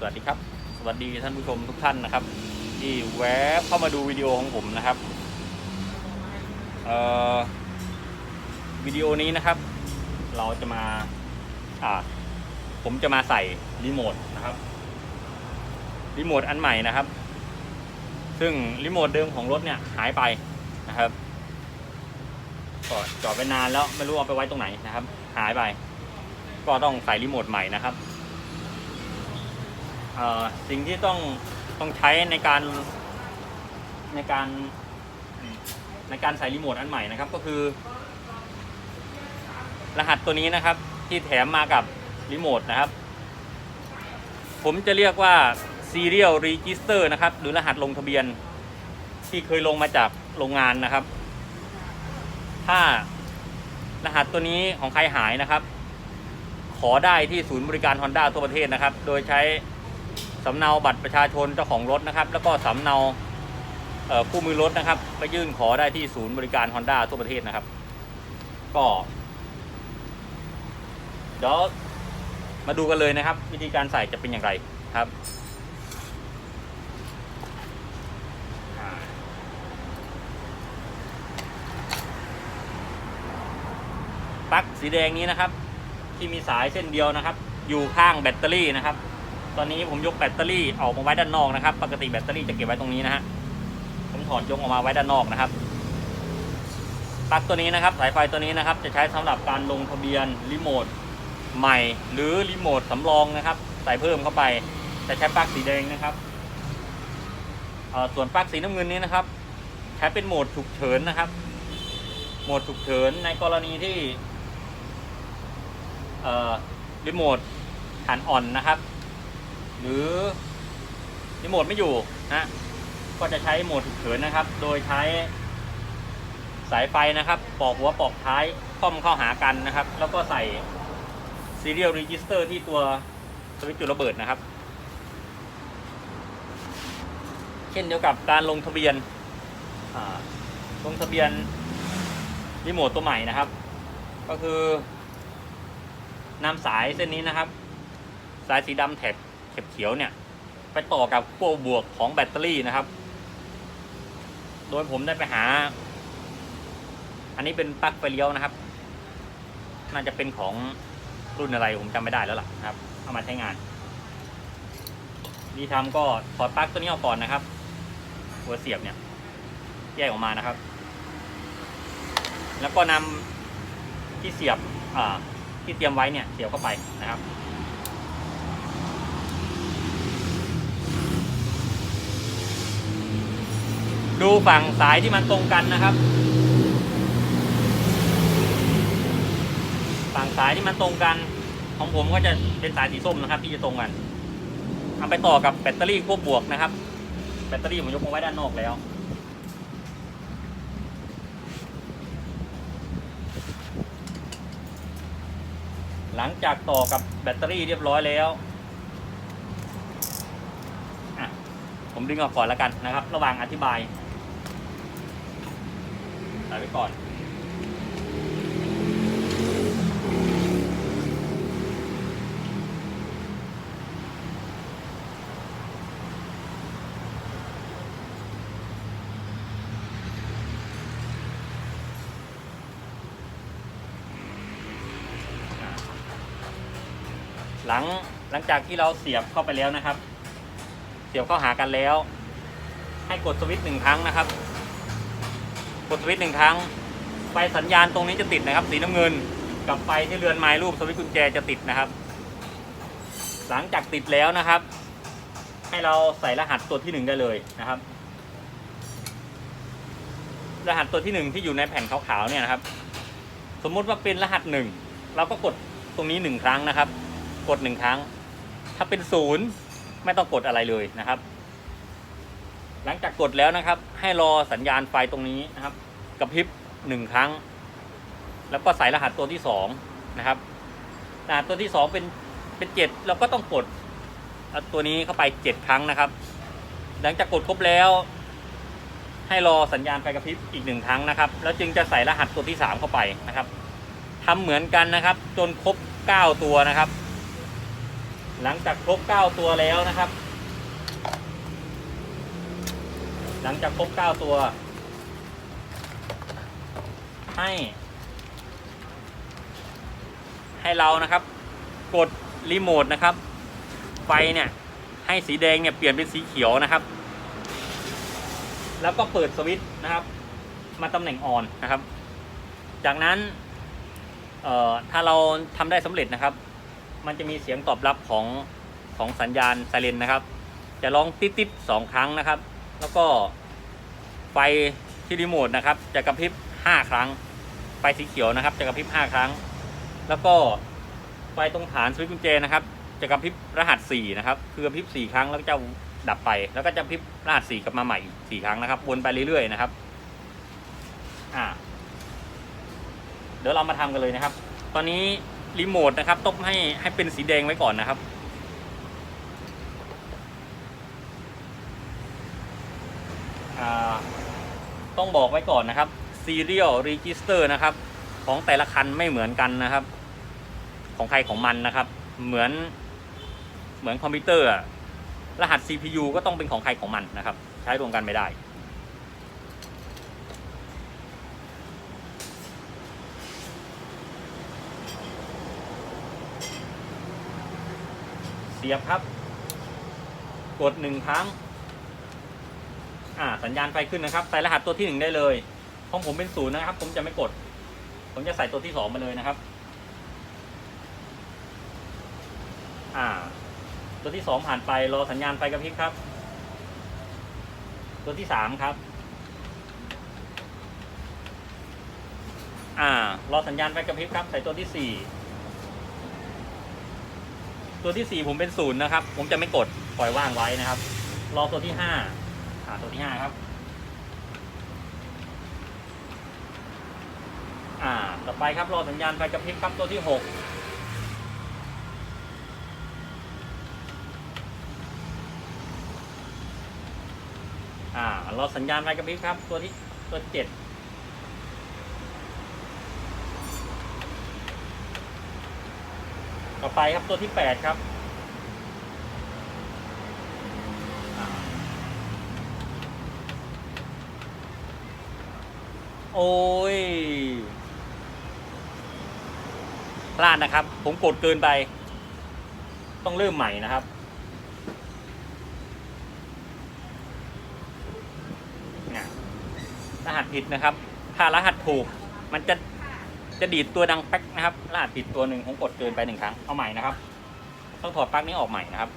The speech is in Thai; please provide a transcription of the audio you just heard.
สวัสดีครับ สวัสดีท่านผู้ชมทุกท่านนะครับ ที่แวะเข้ามาดูวิดีโอของผมนะครับวิดีโอนี้นะครับ เราจะมาผมจะมาใส่รีโมทนะครับรีโมทอันใหม่นะครับ ซึ่งรีโมทเดิมของรถเนี่ยหายไปนะครับก็จอดไปนานแล้วไม่รู้เอาไปไว้ตรงไหนนะครับ หายไป ก็ต้องใส่รีโมทใหม่นะครับ สิ่งที่ต้องต้องใช้ในการในการในการใส่รีโมทอันใหม่นะครับ ก็คือ รหัสตัวนี้นะครับ ที่แถมมากับรีโมทนะครับ ผมจะเรียกว่า Serial Register นะครับ หรือรหัสลงทะเบียน ที่เคยลงมาจากโรงงานนะครับ ถ้ารหัสตัวนี้ของใครหายนะครับ ขอได้ที่ศูนย์บริการ Honda ทั่วประเทศนะครับ โดยใช้ สำเนาบัตรประชาชนเจ้าของรถนะครับ แล้วก็สำเนาคู่มือรถนะครับ ไปยื่นขอได้ที่ศูนย์บริการ Honda ทั่วประเทศนะครับ ก็เดี๋ยวมาดูกันเลยนะครับ วิธีการใส่จะเป็นอย่างไรครับปลั๊กสีแดงนี้นะครับ ที่มีสายเส้นเดียวนะครับ อยู่ข้างแบตเตอรี่นะครับ ตอนนี้ผมยกแบตเตอรี่ออกมาไว้ด้านนอกนะครับ ปกติแบตเตอรี่จะเก็บไว้ตรงนี้นะฮะ ผมถอดยกออกมาไว้ด้านนอกนะครับ ปลั๊กตัวนี้นะครับ สายไฟตัวนี้นะครับ จะใช้สำหรับการลงทะเบียนรีโมทใหม่ หรือรีโมทสำรองนะครับ ใส่เพิ่มเข้าไปจะใช้ปลั๊กสีแดงนะครับ ส่วนปลั๊กสีน้ำเงินนี้นะครับ ใช้เป็นโหมดฉุกเฉินนะครับ โหมดฉุกเฉินในกรณีที่รีโมทฐานอ่อนนะครับ หรือรีโมทไม่อยู่นะก็จะใช้โหมดฉุกเฉินนะครับ โดยใช้สายไฟนะครับปอกหัวปอกท้ายค่อมเข้าหากันนะครับ แล้วก็ใส่ Serial Register ที่ตัวสวิตช์จุดระเบิดนะครับ เช่นเดียวกับการลงทะเบียนลงทะเบียนรีโมทตัวใหม่นะครับ ก็คือนำสายเส้นนี้นะครับ สายสีดำแถบ เข็บเขียวเนี่ย ไปต่อกับขั้วบวกของแบตเตอรี่นะครับ โดยผมได้ไปหา อันนี้เป็นปลั๊กไฟเลี้ยวนะครับ น่าจะเป็นของรุ่นอะไรผมจำไม่ได้แล้วล่ะนะครับ เอามาใช้งานดีทำก็ถอดปลั๊กตัวนี้ออกก่อนนะครับ หัวเสียบเนี่ยแยกออกมานะครับ แล้วก็นำที่เสียบที่เตรียมไว้เนี่ยเสียบเข้าไปนะครับ ดูฝั่งสายที่มันตรงกันนะครับ ฝั่งสายที่มันตรงกัน ของผมก็จะเป็นสายสีส้มนะครับ ที่จะตรงกันเอาไปต่อกับแบตเตอรี่ควบบวกนะครับ แบตเตอรี่ผมยกมาไว้ด้านนอกแล้วหลังจากต่อกับแบตเตอรี่เรียบร้อยแล้ว ผมดึงออกก่อนแล้วกันนะครับ ระหว่างอธิบาย ใส่ไว้ก่อนหลังหลังจากที่เราเสียบเข้าไปแล้วนะครับ เสียบเข้าหากันแล้ว ให้กดสวิตช์หนึ่งครั้งนะครับ กดสวิตช์หนึ่งครั้ง ไฟสัญญาณตรงนี้จะติดนะครับ สีน้ำเงิน กับไฟที่เรือนไม้รูปสวิตช์กุญแจจะติดนะครับ หลังจากติดแล้วนะครับ ให้เราใส่รหัสตัวที่หนึ่งได้เลยนะครับ รหัสตัวที่หนึ่งที่อยู่ในแผ่นขาวๆเนี่ยนะครับ สมมุติว่าเป็นรหัสหนึ่งเราก็กดตรงนี้หนึ่งครั้งนะครับ กดหนึ่งครั้ง ถ้าเป็นศูนย์ไม่ต้องกดอะไรเลยนะครับ หลังจากกดแล้วนะครับ ให้รอสัญญาณไฟตรงนี้นะครับกระพริบหนึ่งครั้ง แล้วก็ใส่รหัสตัวที่สองนะครับรหัสตัวที่สองเป็นเป็นเจ็ดเราก็ต้องกดตัวนี้เข้าไปเจ็ดครั้งนะครับ หลังจากกดครบแล้ว ให้รอสัญญาณไฟกระพริบอีกหนึ่งครั้งนะครับ แล้วจึงจะใส่รหัสตัวที่สามเข้าไปนะครับทำเหมือนกันนะครับ จนครบเก้าตัวนะครับ หลังจากครบเก้าตัวแล้วนะครับ หลังจากครบเก้าตัว ให้ ให้เรานะครับ กดรีโมทนะครับ ไฟเนี่ย ให้สีแดงเนี่ยเปลี่ยนเป็นสีเขียวนะครับ แล้วก็เปิดสวิตช์นะครับ มาตำแหน่งอ่อนนะครับ จากนั้นเอ่อถ้าเราทำได้สำเร็จนะครับ มันจะมีเสียงตอบรับของของสัญญาณไซเรนนะครับ จะร้องติดติดๆสองครั้งนะครับ แล้วก็ไฟที่รีโมทนะครับ จะกระพริบห้าครั้ง ไฟสีเขียวนะครับ จะกระพริบห้าครั้ง แล้วก็ไฟตรงฐานสวิตช์กุญแจนะครับ จะกระพริบรหัสสี่นะครับ คือกระพริบสี่ครั้งแล้วจะดับไป แล้วก็จะพริบรหัสสี่กลับมาใหม่อีกสี่ครั้งนะครับ วนไปเรื่อยๆนะครับ อ่า เดี๋ยวเรามาทำกันเลยนะครับ ตอนนี้รีโมทนะครับต้องให้ให้เป็นสีแดงไว้ก่อนนะครับ อ่า ต้องบอกไว้ก่อนนะครับ Serial Register นะครับ ของแต่ละคันไม่เหมือนกันนะครับ ของใครของมันนะครับ เหมือนเหมือนคอมพิวเตอร์อะรหัส CPU ก็ต้องเป็นของใครของมันนะครับ ใช้รวมกันไม่ได้เสียบครับ กดหนึ่งครั้ง อ่าสัญญาณไฟขึ้นนะครับ ใส่รหัสตัวที่หนึ่งได้เลยของผมเป็นศูนย์นะครับ ผมจะไม่กด ผมจะใส่ตัวที่สองมาเลยนะครับ อ่า ตัวที่สองผ่านไปรอสัญญาณไฟกระพริบครับ ตัวที่สามครับ อ่า รอสัญญาณไฟกระพริบครับ ใส่ตัวที่สี่ตัวที่สี่ผมเป็นศูนย์นะครับ ผมจะไม่กดปล่อยว่างไว้นะครับ รอตัวที่ห้าาตัวที่ห้าครับ อ่า ต่อไปครับรอสัญญาณไฟกระพริบครับตัวที่หกอ่ารอสัญญาณไฟกระพริบครับ ตัวที่ตัวเจ็ดต่อไปครับตัวที่แปดครับ โอ้ยพลาดนะครับ ผมกดเกินไป ต้องเริ่มใหม่นะครับ รหัสผิดนะครับ ถ้ารหัสถูก มันจะจะดีดตัวดังแป๊กนะครับ รหัสผิดตัวหนึ่งผมกดเกินไปหนึ่งครั้ง เอาใหม่นะครับ ต้องถอดปลั๊กนี้ออกใหม่นะครับ